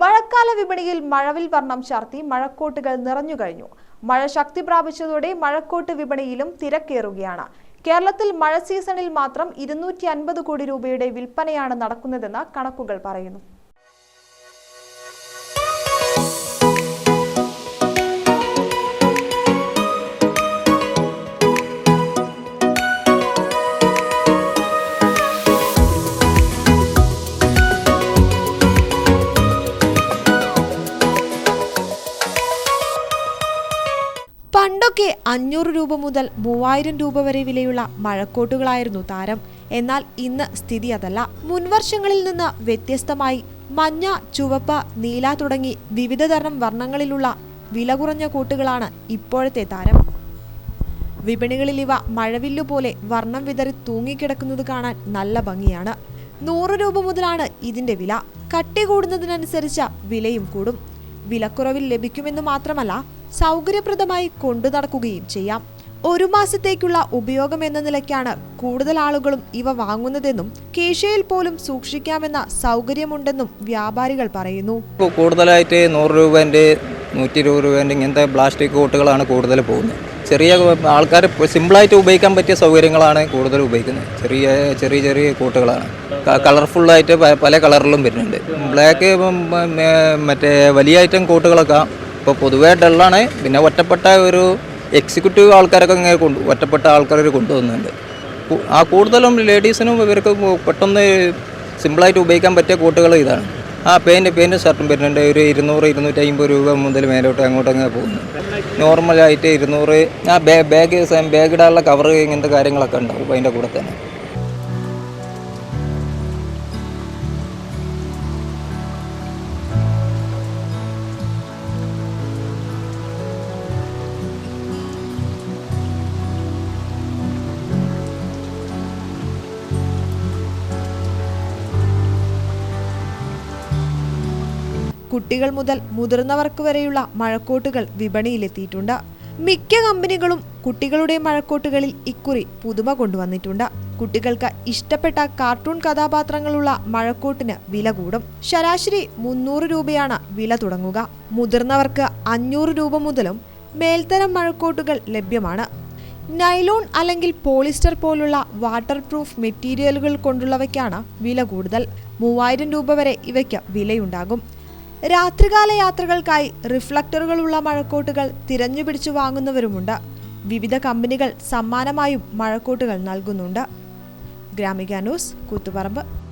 മഴക്കാല വിപണിയിൽ മഴവിൽ വർണം ചാർത്തി മഴക്കോട്ടുകൾ നിറഞ്ഞു കഴിഞ്ഞു. മഴ ശക്തി പ്രാപിച്ചതോടെ മഴക്കോട്ട് വിപണിയിലും തിരക്കേറുകയാണ്. കേരളത്തിൽ മഴ സീസണിൽ മാത്രം ഇരുന്നൂറ്റി കോടി രൂപയുടെ വിൽപ്പനയാണ് നടക്കുന്നതെന്ന് കണക്കുകൾ പറയുന്നു. പണ്ടൊക്കെ അഞ്ഞൂറ് രൂപ മുതൽ മൂവായിരം രൂപ വരെ വിലയുള്ള മഴക്കോട്ടുകളായിരുന്നു താരം. എന്നാൽ ഇന്ന് സ്ഥിതി അതല്ല. മുൻവർഷങ്ങളിൽ നിന്ന് വ്യത്യസ്തമായി മഞ്ഞ ചുവപ്പ് നീല തുടങ്ങി വിവിധ തരം വർണങ്ങളിലുള്ള വില കുറഞ്ഞ കോട്ടുകളാണ് ഇപ്പോഴത്തെ താരം. വിപണികളിൽ ഇവ മഴവില്ലു പോലെ വർണം വിതറി തൂങ്ങിക്കിടക്കുന്നത് കാണാൻ നല്ല ഭംഗിയാണ്. നൂറ് രൂപ മുതലാണ് ഇതിന്റെ വില. കട്ടി കൂടുന്നതിനനുസരിച്ച് വിലയും കൂടും. വിലക്കുറവിൽ ലഭിക്കുമെന്ന് മാത്രമല്ല സൗകര്യപ്രദമായി കൊണ്ടു നടക്കുകയും ചെയ്യാം. ഒരു മാസത്തേക്കുള്ള ഉപയോഗം എന്ന നിലയ്ക്കാണ് കൂടുതൽ ആളുകളും ഇവ വാങ്ങുന്നതെന്നും കേശയിൽ പോലും സൂക്ഷിക്കാമെന്ന സൗകര്യമുണ്ടെന്നും വ്യാപാരികൾ പറയുന്നു. കൂടുതലായിട്ട് നൂറ് രൂപേന്റെ നൂറ്റി ഇരുപത് രൂപേന്റെ ഇങ്ങനത്തെ പ്ലാസ്റ്റിക് കോട്ടുകളാണ് കൂടുതൽ പോകുന്നത്. ചെറിയ ആൾക്കാർ സിമ്പിളായിട്ട് ഉപയോഗിക്കാൻ പറ്റിയ സൗകര്യങ്ങളാണ് കൂടുതൽ ഉപയോഗിക്കുന്നത്. ചെറിയ ചെറിയ ചെറിയ കോട്ടുകളാണ്. കളർഫുള്ളായിട്ട് പല കളറിലും വരുന്നുണ്ട്. ബ്ലാക്ക് മറ്റേ വലിയ ഐറ്റം കോട്ടുകളൊക്കെ ഇപ്പോൾ പൊതുവേ ഡള്ളാണ്. പിന്നെ ഒറ്റപ്പെട്ട ഒരു എക്സിക്യൂട്ടീവ് ആൾക്കാരൊക്കെ ഇങ്ങനെ കൊണ്ട് ഒറ്റപ്പെട്ട ആൾക്കാർ കൊണ്ടുവന്നുണ്ട് ആ കൂടുതലും ലേഡീസിനും ഇവർക്ക് പെട്ടെന്ന് സിമ്പിളായിട്ട് ഉപയോഗിക്കാൻ പറ്റിയ കോട്ടുകൾ ഇതാണ്. ആ പെയിന്റ് പെയിന്റ് ഷർട്ടും വരുന്നുണ്ട്. ഒരു ഇരുന്നൂറ് ഇരുന്നൂറ്റി അമ്പത് രൂപ മുതൽ മേലോട്ട് അങ്ങോട്ട് അങ്ങനെ പോകുന്നു. നോർമലായിട്ട് ഇരുന്നൂറ്. ആ ബാഗ് ബാഗ് ഇടാനുള്ള കവർ ഇങ്ങനത്തെ കാര്യങ്ങളൊക്കെ ഉണ്ടാവും. അതിന്റെ കൂടെ തന്നെ. കുട്ടികൾ മുതൽ മുതിർന്നവർക്ക് വരെയുള്ള മഴക്കോട്ടുകൾ വിപണിയിലെത്തിയിട്ടുണ്ട്. മിക്ക കമ്പനികളും കുട്ടികളുടെ മഴക്കോട്ടുകളിൽ ഇക്കുറി പുതുമ കൊണ്ടുവന്നിട്ടുണ്ട്. കുട്ടികൾക്ക് ഇഷ്ടപ്പെട്ട കാർട്ടൂൺ കഥാപാത്രങ്ങളുള്ള മഴക്കോട്ടിന് വില കൂടും. ശരാശരി മുന്നൂറ് രൂപയാണ് വില തുടങ്ങുക. മുതിർന്നവർക്ക് അഞ്ഞൂറ് രൂപ മുതലും മേൽത്തരം മഴക്കോട്ടുകൾ ലഭ്യമാണ്. നൈലോൺ അല്ലെങ്കിൽ പോളിസ്റ്റർ പോലുള്ള വാട്ടർ പ്രൂഫ് മെറ്റീരിയലുകൾ കൊണ്ടുള്ളവയ്ക്കാണ് വില കൂടുതൽ. മൂവായിരം രൂപ വരെ ഇവയ്ക്ക് വിലയുണ്ടാകും. രാത്രികാല യാത്രകൾക്കായി റിഫ്ലക്ടറുകളുള്ള മഴക്കോട്ടുകൾ തിരഞ്ഞുപിടിച്ചു വാങ്ങുന്നവരുമുണ്ട്. വിവിധ കമ്പനികൾ സമ്മാനമായും മഴക്കോട്ടുകൾ നൽകുന്നുണ്ട്. ഗ്രാമിക ന്യൂസ് കൂത്തുപറമ്പ്.